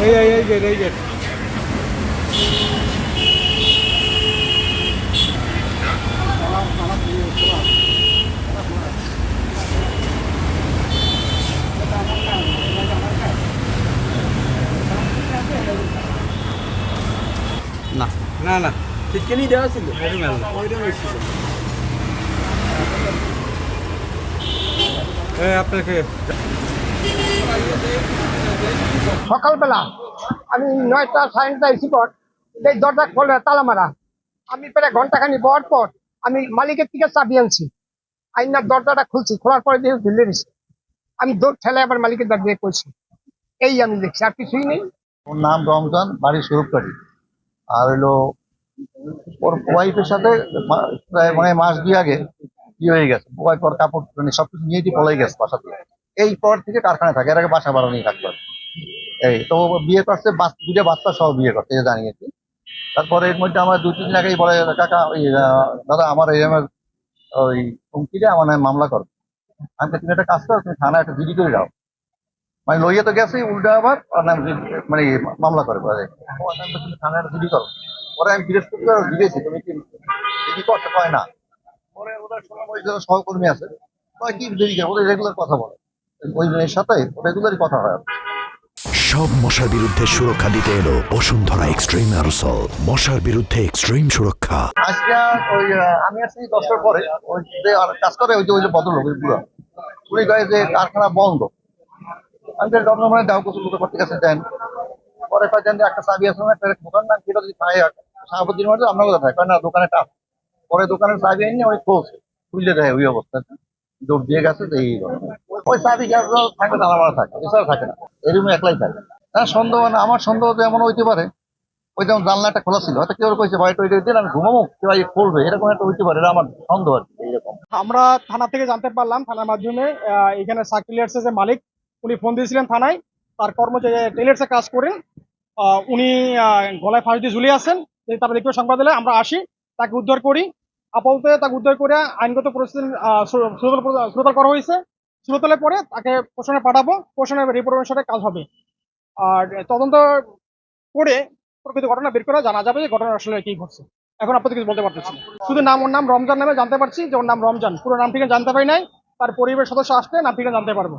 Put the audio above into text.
এই এই এই গেট এই গেট না। না না। চিকেনই দেওয়া ছিল। ওইটা ছিল এই আপনাকে। সকালবেলা আমি নয়টা সাড়ে নটা এসি পর এই দরজা খোলে তালা মারা। আমি প্রায় ঘন্টাখানি বর পর আমি মালিকের থেকে চাবি আনছি। আইনার দরজাটা খুলছি খোলার পরে দিয়ে ঝুলে দিছি আমি দৌড় ঠেলে আবার মালিকের দরজা করছি এই আমি দেখছি আর কিছুই নেই। ওর নাম রমজান বাড়ি স্বরূপকারী আর হলো ওর ওয়াইফের সাথে মা- প্রায় মানে মাস দুই আগে কি হয়ে গেছে ওয়াইফ ওর কাপড় মানে সবকিছু নিয়ে পলাই গেছে বাসা থেকে এই পর থেকে কারখানায় থাকে, এর আগে বাসা ভাড়া নিয়ে থাকতো এই তো বিয়ে করছে দুটো বাচ্চা সহ বিয়ে করছে এটা জানিয়েছি তারপরে এর মধ্যে আমার দুই, তিন দিন আগেই বলে কাকা, ওই দাদা, আমার এই আমার, ওই হুমকিতে আমার নামে মামলা করো। আমি তুমি একটা কাজ করো, তুমি থানায় একটা জিডি করে দাও। মানে লইয়ে তো গেছে, উল্টা আবার ওর নাম মানে মামলা করে পরে ও আমি থানায় একটা জিডি করো। পরে আমি বৃহস্পতিবার দিয়েছি তুমি কি, জিডি করতে পারে না? যারা সহকর্মী আছে কয় কি দেরি করে ওদের রেগুলার কথা বলে। ওই মেয়ের সাথে রেগুলারই কথা হয়। সব মশার বিরুদ্ধে সুরক্ষা দিতে এলো বসুন্ধরা এক্সট্রিম অ্যারোসল মশার বিরুদ্ধে এক্সট্রিম সুরক্ষা। আজকে ওই আমি আসছি দশটার পরে। ওই যে কাজ করে ওই যে ওই যে ভদ্রলোক ওই বুড়া। উনি কয়ে যে কারখানা বন্ধ। আমি যে মানে দাও কিছু লোকের করতে গেছে দেন। পরে কয় দেন একটা চাবি আছে একটা দোকান না সেটা যদি সাহাবুদ্দিন মাঝে আপনার কথা থাকে না দোকানে টাপ পরে দোকানের চাবি এনে ওই খুলছে। খুললে দেয় ওই অবস্থা দৌড় দিয়ে গেছে, তো এই ওই চাবি থাকে তালা থাকে। এছাড়া থাকে না। এই রুমে একলাই থাকে। হ্যাঁ সন্দেহ না। আমার সন্দেহ তো এমন হইতে পারে। ওই যেমন জানলাটা খোলা ছিল। হয়তো কেউ কইছে, ভাই ওইটা দিন, আমি ঘুমাবো। কেউ খুলবে। এরকম একটা হইতে পারে। আমার সন্দেহ আর এইরকম আমরা থানা থেকে জানতে পারলাম, থানার মাধ্যমে এখানে সার্কুলার্স যে মালিক, উনি ফোন দিয়েছিলেন থানায়। তার কর্মচারী টেলার্সে কাজ করেন। উনি গলায় ফাঁস দিয়ে ঝুলে আছেন। তারপরে দেখতে সংবাদ দিলে আমরা আসি, তাকে উদ্ধার করি। আপাতত তাকে উদ্ধার করে আইনগত শ্রোতাল করা হয়েছে। শ্রোতালে পরে তাকে পোষণে পাঠাবো। পোষণের রিপোর্ট অনুসারে কাজ হবে। আর তদন্ত করে প্রকৃত ঘটনা বের করে জানা যাবে যে ঘটনা আসলে কি ঘটছে। এখন আপনাদের কিছু বলতে পারতেছি শুধু নাম, ওর নাম রমজান নামে জানতে পারছি যে ওর নাম রমজান। পুরো নাম ঠিকানা জানতে পারি নাই। তার পরিবারের সদস্য আসলে নাম ঠিকানা জানতে পারব।